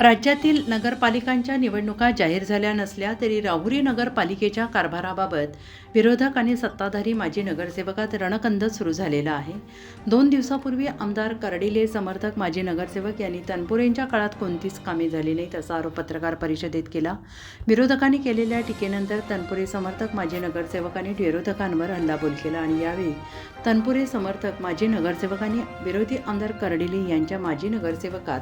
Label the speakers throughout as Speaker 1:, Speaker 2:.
Speaker 1: राज्यातील नगरपालिकांच्या निवडणुका जाहीर झाल्या नसल्या तरी राहुरी नगरपालिकेच्या कारभाराबाबत विरोधक आणि सत्ताधारी माजी नगरसेवकात रणकंद सुरू झालेला आहे. दोन दिवसापूर्वी आमदार कर्डिले समर्थक माजी नगरसेवक यांनी तनपुरेंच्या काळात कोणतीच कामे झाली नाहीत असा आरोप पत्रकार परिषदेत केला. विरोधकांनी केलेल्या टीकेनंतर तनपुरे समर्थक माजी नगरसेवकांनी विरोधकांवर हल्लाबोल केला आणि यावेळी तनपुरे समर्थक माजी नगरसेवकांनी विरोधी आमदार कर्डिले यांच्या माजी नगरसेवकात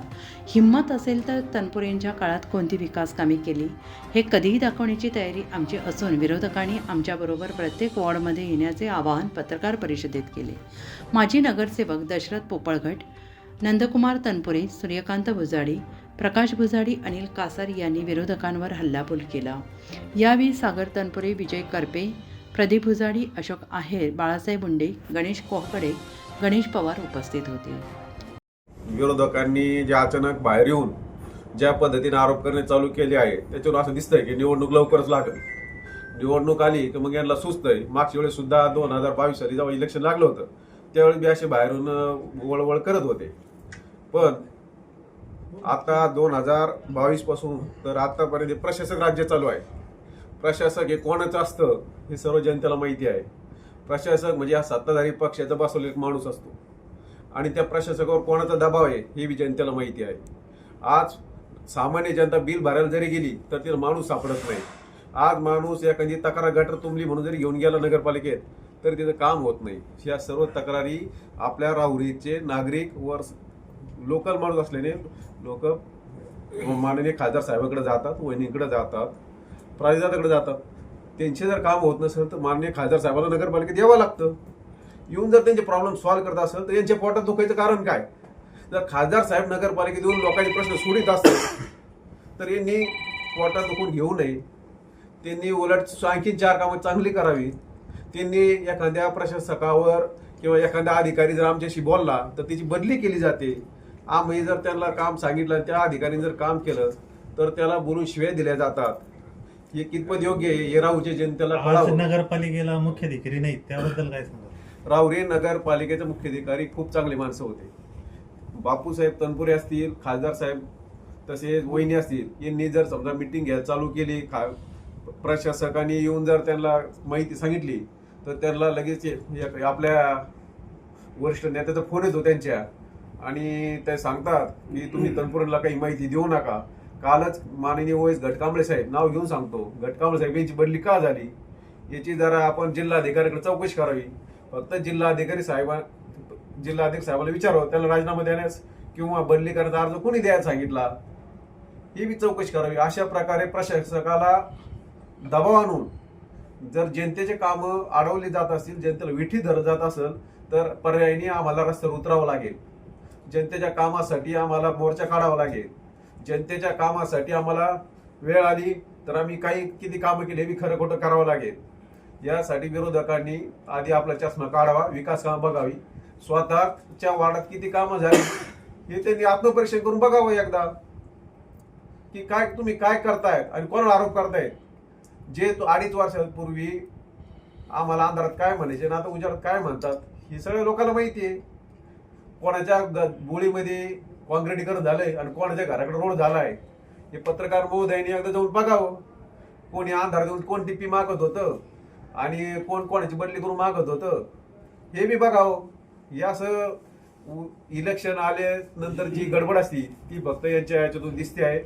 Speaker 1: हिंमत असेल तर तनपुरेंच्या काळात कोणती विकास कामे केली? हे कधीही दाखवण्याची तयारी आमची असून विरोधकांनी आमच्याबरोबर प्रत्येक वॉर्डमध्ये येण्याचे आवाहन पत्रकार परिषदेत केले. माजी नगरसेवक दशरथ पोपळघट नंदकुमार तनपुरे सूर्यकांत भुजाडी प्रकाश भुजाडी अनिल कासार यांनी विरोधकांवर हल्लाबोल केला. यावेळी सागर तनपुरे विजय करपे प्रदीप भुजाडी अशोक आहेर बाळासाहेब मुंडे गणेश कोहकडे गणेश पवार उपस्थित होते.
Speaker 2: विरोधकांनी जे अचानक बाहेर येऊन ज्या पद्धतीने आरोप करणे चालू केले आहे त्याच्यावर असं दिसतंय की निवडणूक लवकरच लागेल. निवडणूक आली की मग यांना सुचतंय. मागच्या वेळेस सुद्धा दोन हजार बावीस साली जेव्हा इलेक्शन लागलं होतं त्यावेळी बी असे बाहेरून वळवळ करत होते. पण आता दोन हजार बावीसपासून तर आतापर्यंत प्रशासक राज्य चालू आहे. प्रशासक हे कोणाचं असतं हे सर्व जनतेला माहिती आहे. प्रशासक म्हणजे हा सत्ताधारी पक्षाचा बसवलेला एक माणूस असतो. आणि त्या प्रशासकावर कोणाचा दबाव आहे हे बी जनतेला माहिती आहे. आज सामान्य जनता बिल भरायला जरी गेली तर तिला माणूस सापडत नाही. आज माणूस एखादी तक्रार गटर तुंबली म्हणून जरी घेऊन गेला नगरपालिकेत तरी तिथं काम होत नाही. या सर्व तक्रारी आपल्या राहुरीचे नागरिक वर लोकल माणूस असल्याने लोक माननीय खासदार साहेबांकडे जातात वहिनीकडे जातात. प्राधिदाराकडे जातात. त्यांचे जर काम होत नसेल तर माननीय खासदार साहेबाला नगरपालिकेत यावं लागतं. येऊन जर त्यांचे प्रॉब्लेम सॉल्व्ह करत असेल तर यांच्या पोटात दुखायचं कारण काय? जर खासदार साहेब नगरपालिकेत येऊन लोकांचे प्रश्न सोडित असतील तर यांनी पोटात दुखून घेऊ नये. त्यांनी उलट आणखी चार कामं चांगली करावी. त्यांनी एखाद्या प्रशासकावर किंवा एखाद्या अधिकारी जर आमच्याशी बोलला तर त्याची बदली केली जाते. आम्ही जर त्यांना काम सांगितलं त्या अधिकाऱ्याने जर काम केलं तर त्याला बोलून शिव्या दिल्या जातात. हे कितपत योग्य आहे हे राहूच्या जनतेला
Speaker 3: आज
Speaker 2: कळावं.
Speaker 3: नगरपालिकेला मुख्याधिकारी नाहीत त्याबद्दल काय सांगा
Speaker 2: राहुरी नगरपालिकेचे मुख्याधिकारी खूप चांगले माणसं होते. बापूसाहेब तनपुरे असतील खासदार साहेब तसेच वहिनी असतील यांनी जर समजा मिटिंग घ्यायला चालू केली खा प्रशासकांनी येऊन जर त्यांना माहिती सांगितली तर त्यांना लगेच आपल्या वरिष्ठ नेत्याचा फोन येतो त्यांच्या. आणि ते सांगतात की तुम्ही तनपुरेला काही माहिती देऊ नका. कालच माननीय ओएस घटकांबळे साहेब नाव घेऊन सांगतो. घटकांबळे साहेब यांची बदली का झाली? याची जरा आपण जिल्हाधिकाऱ्याकडे चौकशी करावी. फक्त जिल्हाधिकारी साहेबा जिल्हाधिकारी साहेबाला विचारावं. त्याला राजीनामा देण्यास किंवा बदली करण्याचा अर्ज कोणी द्यायला सांगितला? ही बी चौकशी करावी. अशा प्रकारे प्रशासकाला दबाव आणून जर जनतेचे कामं अडवली जात असतील जनतेला विठी धरत जात असेल तर पर्यायाने आम्हाला रस्त्यावर उतरावं लागेल. जनतेच्या कामासाठी आम्हाला मोर्चा काढावा लागेल. जनतेच्या कामासाठी आम्हाला वेळ आली तर आम्ही काही किती कामं केली हे खरं खोटं करावं लागेल. यासाठी विरोधकांनी आधी आपला चष्मा काढावा विकास कामं बघावी. स्वतःच्या वार्डात किती कामं झाली हे त्यांनी आत्मपरीक्षण करून बघावं एकदा. की काय तुम्ही काय करतायत आणि कोणाला आरोप करतायत जे तो अडीच वर्षापूर्वी आम्हाला अंधारात काय म्हणायचे ना आता उजाडात काय म्हणतात हे सगळ्या लोकांना माहिती आहे. कोणाच्या ग- कॉन्क्रिटीकरण झालंय आणि कोणाच्या घराकडे रोड झालाय? हे पत्रकार महोदयांनी एकदा जाऊन बघावं. कोणी अंधार देऊन कोण टिप्पी मागत होतं आणि कोण कोणाची बदली करून मागत होतं हे बी बघावं. या असं उ- इलेक्शन आले नंतर जी गडबड असती ती फक्त यांच्या याच्यातून दिसते आहे.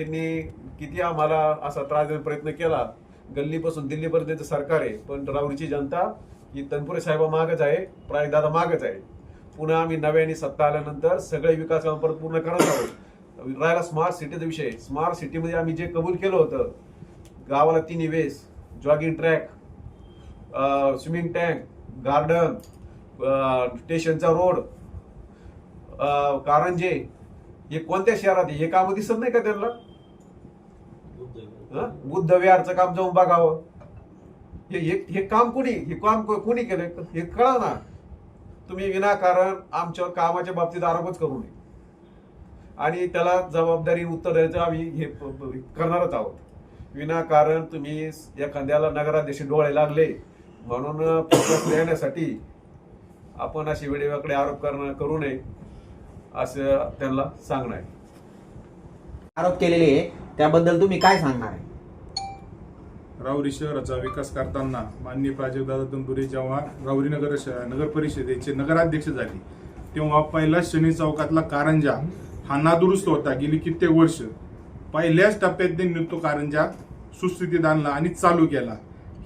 Speaker 2: यांनी किती आम्हाला असा त्रास देण्याचा प्रयत्न केला. गल्लीपासून दिल्लीपर्यंत सरकार आहे पण राऊरीची जनता ही तनपुरे साहेबा मागच आहे प्रायदादा मागच आहे. पुन्हा आम्ही नव्याने सत्ता आल्यानंतर सगळे विकास काम परत पूर्ण करत आहोत. राहिला स्मार्ट सिटीचा विषय. स्मार्ट सिटीमध्ये आम्ही जे कबूल केलं होतं गावाला तिन्ही वेस jogging track swimming tank garden स्टेशनचा रोड कारंजे हे कोणत्या शहरात आहे? हे काम दिसत नाही का त्यांना? हं? बुद्ध विहारचं काम जाऊन बघावं. हे काम कुणी हे काम कुणी केलं हे कळा ना. तुम्ही विनाकारण आमच्या कामाच्या बाबतीत आरोपच करू नये. आणि त्याला जबाबदारी उत्तर द्यायचं आम्ही हे करणारच आहोत. विनाकारण तुम्ही एखाद्याला नगराध्यक्ष डोळे लागले. म्हणून प्रशासन देण्यासाठी आपण अशी वेळेवाकडे आरोप करणं करू नये असं त्यांना सांगणं आहे.
Speaker 4: आरोप केलेले आहे. त्याबद्दल तुम्ही काय सांगणार आहे?
Speaker 5: राऊरी शहराचा विकास करताना माननीय प्राजक्तदादा तंदुरे जेव्हा राऊरीनगर नगर नगर परिषदेचे नगराध्यक्ष झाले तेव्हा पहिला शनी चौकातला कारंजा हा नादुरुस्त होता. गेली कित्येक वर्ष पहिल्याच टप्प्यात त्यांनी तो कारंजा सुस्थितीत आणला आणि चालू केला.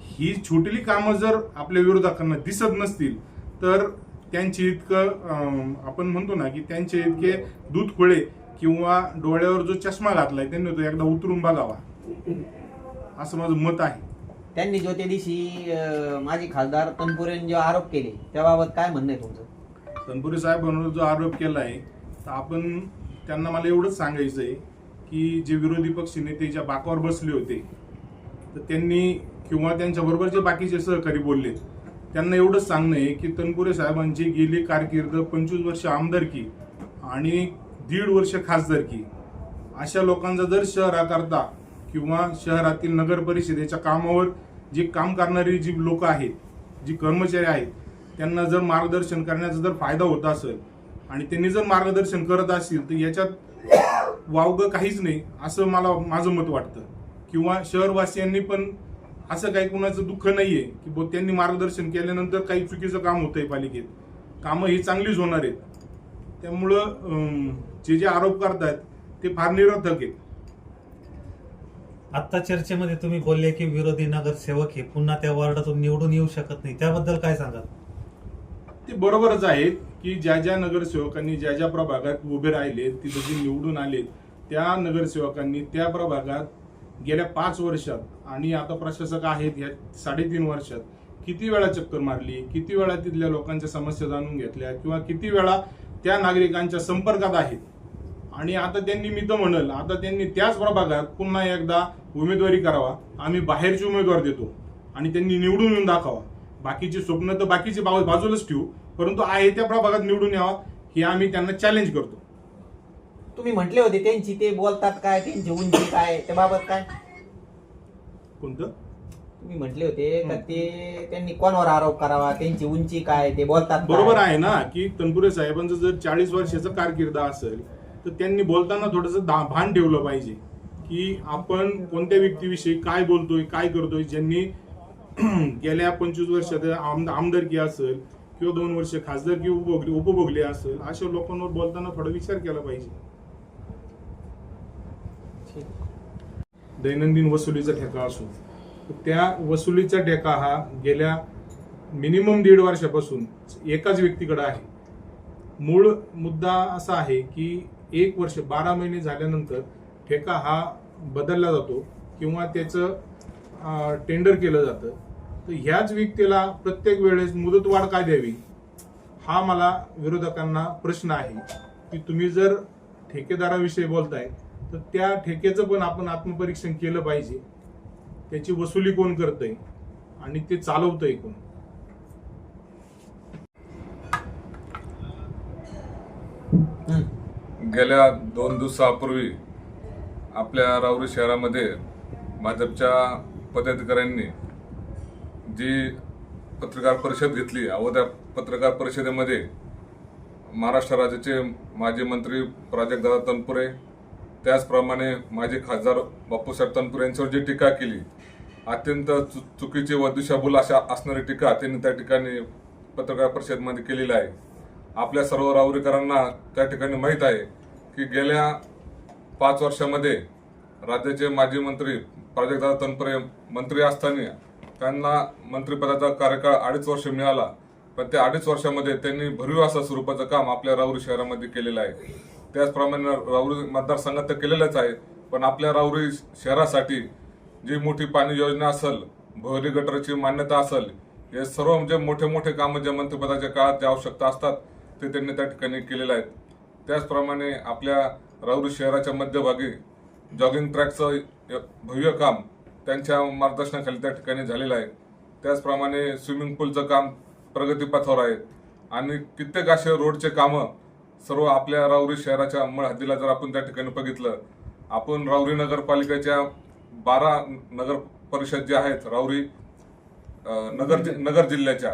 Speaker 5: ही छोटीली कामं जर आपल्या विरोधकांना दिसत नसतील तर त्यांचे इतकं आपण म्हणतो ना की त्यांचे इतके दूध खुळे किंवा डोळ्यावर जो चष्मा घातलाय त्यांनी तो एकदा उतरून बघावा. असं माझं मत आहे.
Speaker 4: त्यांनी जो त्या दिवशी अं, माजी खासदार तनपुरेने जे आरोप केले त्याबाबत काय म्हणणं आहे तुमचं?
Speaker 5: तनपुरे साहेबांवर जो आरोप केला आहे तर आपण त्यांना मला एवढंच सांगायचं आहे की जे विरोधी पक्ष नेते ज्या बाकावर बसले होते तर त्यांनी किंवा त्यांच्याबरोबर जे बाकीचे सहकारी बोलले त्यांना एवढंच सांगणं आहे की तनपुरे साहेबांची गेली कारकीर्द पंचवीस वर्ष आमदारकी आणि दीड वर्ष खासदारकी अशा लोकांचा जर शहराकरता किंवा शहरातील नगर परिषदेच्या कामावर जे काम करणारी जी लोक आहेत जी कर्मचारी आहेत त्यांना जर मार्गदर्शन करण्याचा जर फायदा होत असेल आणि त्यांनी जर मार्गदर्शन करत असतील तर याच्यात वावगं काहीच नाही असं मला माझं मत वाटतं. किंवा शहरवासियांनी पण असं काही कुणाचं दुःख नाहीये की बो त्यांनी मार्गदर्शन केल्यानंतर काही चुकीचं काम होतंय पालिकेत. कामं ही चांगलीच होणार आहेत. त्यामुळं जे जे आरोप करतात ते फार निरर्थक आहेत.
Speaker 3: आत्ता चर्चेमध्ये तुम्ही बोलले की विरोधी नगरसेवक हे पुन्हा त्या वॉर्डातून निवडून येऊ शकत नाही. त्याबद्दल काय सांगाल?
Speaker 5: ते बरोबरच आहेत की ज्या ज्या नगरसेवकांनी ज्या ज्या प्रभागात उभे राहिले तिथे जे निवडून आले त्या नगरसेवकांनी त्या प्रभागात गेल्या पाच वर्षात आणि आता प्रशासक आहेत या साडेतीन वर्षात किती वेळा चक्कर मारली किती वेळा तिथल्या लोकांच्या समस्या जाणून घेतल्या किंवा किती वेळा त्या नागरिकांच्या संपर्कात आहेत? आणि आता त्यांनी मी तर म्हणल आता त्यांनी त्याच प्रभागात पुन्हा एकदा उमेदवारी करावा. आम्ही बाहेरचे उमेदवार देतो आणि त्यांनी निवडून येऊन दाखवा. बाकीची स्वप्न तर बाकीची बाजू- बाजूलाच ठेवू परंतु आहे त्या प्रभागात निवडून यावा हे आम्ही त्यांना चॅलेंज करतो.
Speaker 4: तुम्ही म्हटले होते त्यांची ते बोलतात काय त्यांची उंची काय त्याबाबत काय?
Speaker 5: कोणतं?
Speaker 4: तुम्ही म्हटले होते का ते त्यांनी कोणावर आरोप करावा त्यांची उंची काय ते बोलतात?
Speaker 5: बरोबर आहे ना की तनपुरे साहेबांचं जर चाळीस वर्षाचा कारकिर्द असेल तर त्यांनी बोलताना थोडंसं दा- भान ठेवलं पाहिजे की आपण कोणत्या व्यक्तीविषयी काय बोलतोय काय करतोय ज्यांनी गेल्या पंचवीस वर्षात आमद आमदारकी असेल किंवा दोन वर्ष खासदारकी उपभोगली उपभोगली असेल अशा लोकांवर बोलताना थोडा विचार केला पाहिजे. दैनंदिन वसुलीचा ठेका असो. तर त्या वसुलीचा ठेका हा गेल्या मिनिमम दीड वर्षापासून एकाच व्यक्तीकडे आहे. मूळ मुद्दा असा आहे की एक वर्ष बारा महिने झाल्यानंतर ठेका हा बदलला जातो किंवा त्याचं टेंडर केलं जातं. तर ह्याच व्यक्तीला प्रत्येक वेळेस मुदतवाढ का द्यावी? हा मला विरोधकांना प्रश्न आहे की तुम्ही जर ठेकेदाराविषयी बोलताय तर त्या ठेकेचं पण आपण आत्मपरीक्षण केलं पाहिजे. त्याची वसुली कोण करतंय? आणि ते चालवतंय कोण?
Speaker 6: गेल्या दोन दिवसापूर्वी आपल्या राऊरी शहरामध्ये भाजपच्या पदाधिकाऱ्यांनी जी पत्रकार परिषद घेतली अव त्या पत्रकार परिषदेमध्ये महाराष्ट्र राज्याचे माजी मंत्री प्राजक्तदादा तनपुरे त्याचप्रमाणे माजी खासदार बापूसाहेब तनपुरे यांच्यावर जी टीका केली अत्यंत चु चुकीची व दिशाभूल अशा असणारी टीका त्यांनी त्या ठिकाणी पत्रकार परिषदेमध्ये केलेली आहे. आपल्या सर्व राऊरीकरांना त्या ठिकाणी माहीत आहे की गेल्या पाच वर्षामध्ये राज्याचे माजी मंत्री प्राजक्तदादा तनपुरे मंत्री असताना त्यांना मंत्रिपदाचा कार्यकाळ अडीच वर्ष मिळाला. पण त्या अडीच वर्षामध्ये त्यांनी भरीव असं स्वरूपाचं काम आपल्या राऊरी शहरामध्ये केलेलं आहे. त्याचप्रमाणे राऊरी मतदारसंघात तर केलेलंच आहे पण आपल्या राऊरी शहरासाठी जी मोठी पाणी योजना असेल भोरी गटरची मान्यता असेल हे सर्व म्हणजे मोठे मोठे कामं जे मंत्रिपदाच्या काळात जे आवश्यकता असतात ते त्यांनी त्या ठिकाणी केलेले आहेत त्याचप्रमाणे आपल्या राहुरी शहराच्या मध्यभागी जॉगिंग ट्रॅकचं य- भव्य काम त्यांच्या मार्गदर्शनाखाली त्या ठिकाणी झालेलं आहे. त्याचप्रमाणे स्विमिंग पूलचं काम प्रगतीपथावर आहे. आणि कित्येक असे रोडचे कामं सर्व आपल्या राहुरी शहराच्या मूळ हद्दीला जर आपण त्या ठिकाणी बघितलं आपण राहुरी नगरपालिकेच्या बारा नगर परिषद जे आहेत राहुरी नगर जि- नगर जिल्ह्याच्या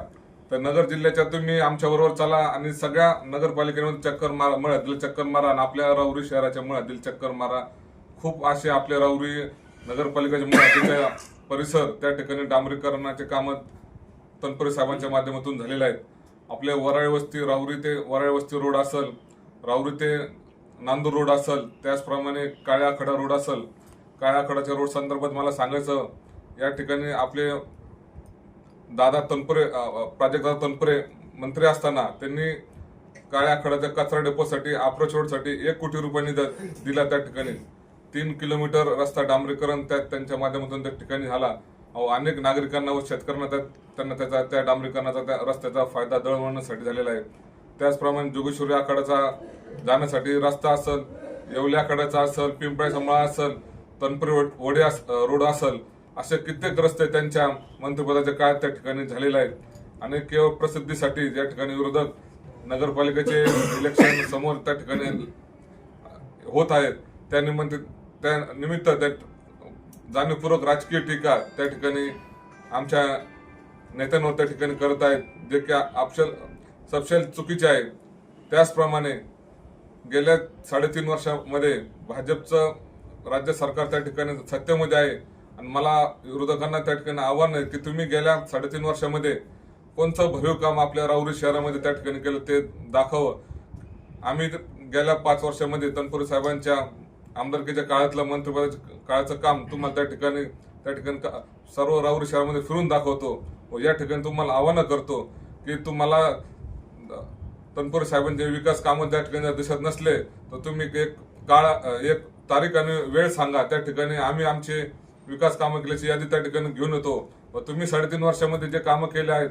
Speaker 6: तर नगर जिल्ह्याच्या तुम्ही आमच्या बरोबर चला आणि सगळ्या नगरपालिकेमध्ये चक्कर मारा मळ्यातील चक्कर मारा आणि आपल्या राऊरी शहराच्या मळ्यातील चक्कर मारा. खूप असे आपल्या राऊरी नगरपालिकेच्या मळ्यातील परिसर त्या ठिकाणी डांबरीकरणाचे कामं तनपुरे साहेबांच्या माध्यमातून झालेले आहेत. आपल्या वराळे वस्ती राऊरी ते वराळे वस्ती रोड असेल राऊरी ते नांदूर रोड असेल त्याचप्रमाणे काळ्याखडा रोड असेल. काळ्याखडाच्या रोड संदर्भात मला सांगायचं या ठिकाणी आपले दादा तनपुरे अ, अ, तनपुरे मंत्री असताना त्यांनी काळ्या खडाच्या कचरा डेपोसाठी अप्रोच रोडसाठी एक कोटी रुपयांनी द- दिला त्या ठिकाणी. तीन किलोमीटर रस्ता डांबरीकरण त्यात त्यांच्या माध्यमातून त्या ठिकाणी झाला. अहो, अनेक नागरिकांना व शेतकऱ्यांना त्या त्यांना त्याचा त्या डांबरीकरणाचा त्या रस्त्याचा फायदा दळवण्यासाठी झालेला आहे. त्याचप्रमाणे जोगेश्वरी आखाड्याचा जाण्यासाठी रस्ता असेल येवल्या आखाड्याचा असेल पिंपळ्या संभाळा असेल तनपुरी वडे रोड असेल असे कित्येक रस्ते त्यांच्या मंत्रिपदाच्या काळात त्या ठिकाणी झालेले आहेत. आणि केवळ प्रसिद्धीसाठी या ठिकाणी विरोधक नगरपालिकेचे इलेक्शन समोर त्या ठिकाणी होत आहेत त्या निमित्त त्या निमित्त त्या जाणीवपूर्वक राजकीय टीका त्या ठिकाणी आमच्या नेत्यांवर त्या ठिकाणी करत आहेत जे की आपशल सपशेल चुकीचे आहे त्याचप्रमाणे गेल्या साडेतीन वर्षामध्ये भाजपचं राज्य सरकार त्या ठिकाणी सत्तेमध्ये आहे. आणि मला विरोधकांना त्या ठिकाणी आव्हान आहे की तुम्ही गेल्या साडेतीन वर्षामध्ये कोणतं भरीव काम आपल्या राऊरी शहरामध्ये त्या ठिकाणी केलं ते दाखवं आम्ही गेल्या पाच वर्षामध्ये तनपुरे साहेबांच्या आमदारकीच्या काळातलं मंत्रिपदाच्या काळाचं काम तुम्हाला त्या ठिकाणी त्या ठिकाणी का- सर्व राऊरी शहरामध्ये फिरून दाखवतो व या ठिकाणी तुम्हाला आव्हानं करतो की तुम्हाला तनपुरे साहेबांचे विकास कामं त्या ठिकाणी जर दिसत नसले तर तुम्ही एक काळ एक तारीख आणि वेळ सांगा. त्या ठिकाणी आम्ही आमचे विकास कामं केल्याची यादी त्या ठिकाणी घेऊन येतो. व तुम्ही साडेतीन वर्षामध्ये जे कामं केले आहेत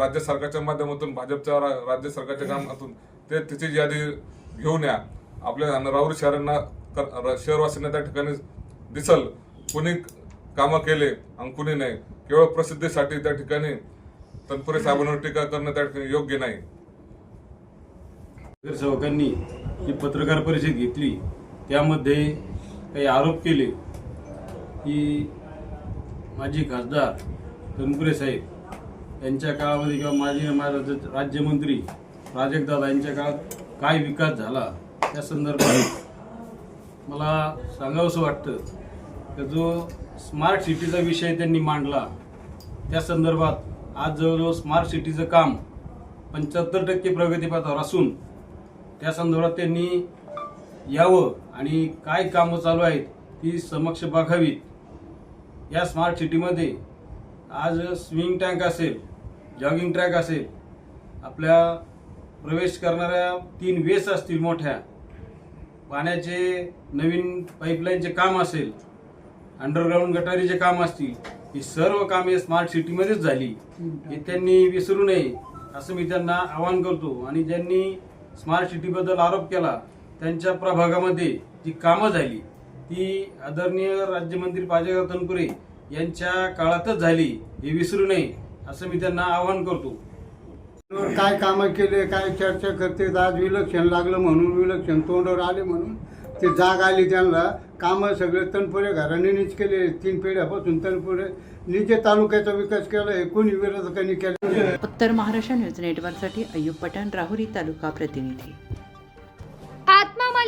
Speaker 6: राज्य सरकारच्या माध्यमातून भाजपच्या रा- राज्य सरकारच्या कामातून ते त्याची यादी घेऊन या. आपल्या राऊरी शहरांना क- शहरवासींना त्या ठिकाणी दिसल कुणी कामं केले आणि कुणी नाही. केवळ प्रसिद्धीसाठी त्या ठिकाणी तनपुरे साहेबांवर टीका करणं त्या ठिकाणी योग्य नाही.
Speaker 7: नगरसेवकांनी जी पत्रकार परिषद घेतली त्यामध्ये काही आरोप केले की माजी खासदार तनपुरे साहेब यांच्या काळामध्ये किंवा माजी महाराज राज्यमंत्री प्राजक्तदादा यांच्या काळात काय विकास झाला त्या संदर्भात मला सांगावंसं वाटतं की जो स्मार्ट सिटीचा विषय त्यांनी मांडला त्या संदर्भात आज जवळजवळ स्मार्ट सिटीचं काम पंच्याहत्तर टक्के प्रगतीपथावर असून त्या संदर्भात त्यांनी यावं आणि काय कामं चालू आहेत ती समक्ष बघावीत. या स्मार्ट सिटीमध्ये आज स्विमिंग टँक असेल जॉगिंग ट्रॅक असेल आपल्या प्रवेश करणाऱ्या तीन वेस असतील मोठ्या. पाण्याचे नवीन पाईपलाईनचे काम असेल अंडरग्राऊंड गटारीचे काम असतील ही सर्व कामे स्मार्ट सिटीमध्येच झाली. हे त्यांनी विसरू नये असं मी त्यांना आवाहन करतो. आणि ज्यांनी स्मार्ट सिटीबद्दल आरोप केला त्यांच्या प्रभागामध्ये जी कामं झाली ती आदरणीय राज्यमंत्री पाजेगाव तनपुरे यांच्या काळातच झाली. हे विसरू नये असं मी त्यांना आवाहन करतो.
Speaker 8: काय कामं केले काय चर्चा करते आज विलक्षण लागलं म्हणून विलक्षण तोंडावर आले म्हणून ते जाग आली त्यांना. कामं सगळे तनपुरे घराणीच केले. तीन पिढ्यापासून तनपुरे निजे तालुक्याचा विकास केला हे कोणी विरोधकांनी केला?
Speaker 1: उत्तर महाराष्ट्र न्यूज नेटवर्कसाठी अय्यूब पठाण राहुरी तालुका प्रतिनिधी.